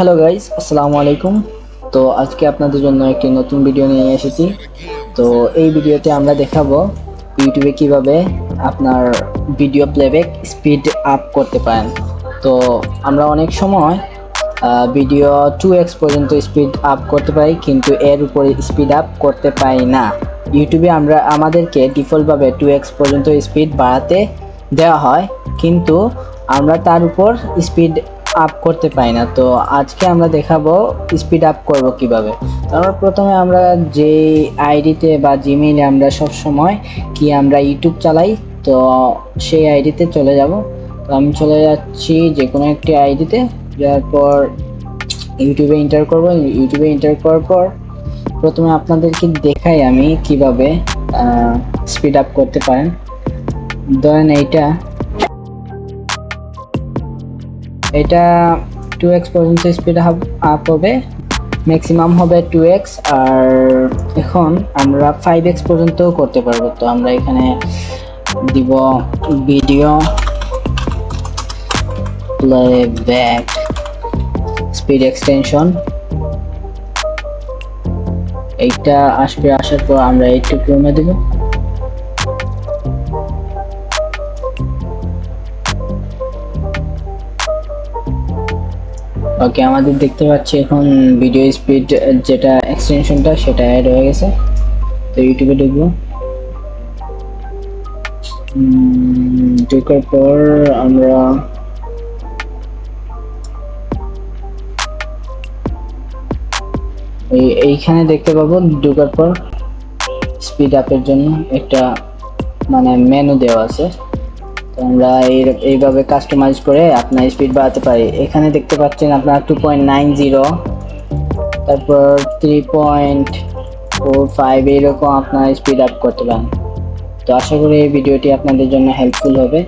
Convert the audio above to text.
Hello guys আসসালামু আলাইকুম তো আজকে আপনাদের জন্য একটি নতুন ভিডিও নিয়ে এসেছি। তো এই ভিডিওতে আমরা দেখাবো ইউটিউবে কীভাবে আপনার ভিডিও প্লেব্যাক স্পিড আপ করতে পারেন। তো আমরা অনেক সময় ভিডিও টু এক্স পর্যন্ত স্পিড আপ করতে পারি, কিন্তু এর উপরে স্পিড আপ করতে পারি না। ইউটিউবে আমরা আমাদেরকে ডিফল্টভাবে টু এক্স পর্যন্ত স্পিড বাড়াতে দেওয়া হয়, কিন্তু আমরা তার উপর স্পিড আপ করতে পারি না। তো আজকে আমরা দেখাবো স্পিড আপ করব কীভাবে। তো আমরা প্রথমে আমরা যে আইডিতে বা জিমেইলে আমরা সব সময় কি আমরা ইউটিউব চালাই, তো সেই আইডিতে চলে যাব। তো আমি চলে যাচ্ছি যে কোনো একটি আইডিতে যাওয়ার পর ইউটিউবে এন্টার করব। ইউটিউবে এন্টার করার পর প্রথমে আপনাদেরকে দেখাই আমি কীভাবে স্পিড আপ করতে পারেন। ধরেন এইটা। এটা টু এক্স পর্যন্ত স্পিড আপ হবে। ম্যাক্সিমাম হবে টু এক্স আর এখন আমরা ফাইভ এক্স পর্যন্ত করতে পারব। তো আমরা এখানে দিব ভিডিও প্লেব্যাক স্পিড এক্সটেনশন এইটা আসবে, আসার পর আমরা এইটু কমে দেবো। ওকে আমাদের দেখতে পাচ্ছি এখন ভিডিও স্পিড যেটা এক্সটেনশনটা সেটা অ্যাড হয়ে গেছে। তো ইউটিউবে ঢুকবো ঢোকার পর আমরা এই, এইখানে দেখতে পাবো ঢুকার পর স্পিড আপের জন্য একটা মানে মেনু দেওয়া আছে। তো আমরা এই এইভাবে কাস্টমাইজ করে আপনার স্পিড বাড়াতে পারি। এখানে দেখতে পাচ্ছেন আপনার টু পয়েন্ট নাইন জিরো তারপর থ্রি পয়েন্ট ফোর ফাইভ এইরকম আপনার স্পিড আপ করতে পারেন। তো আশা করি এই ভিডিওটি আপনাদের জন্য হেল্পফুল হবে।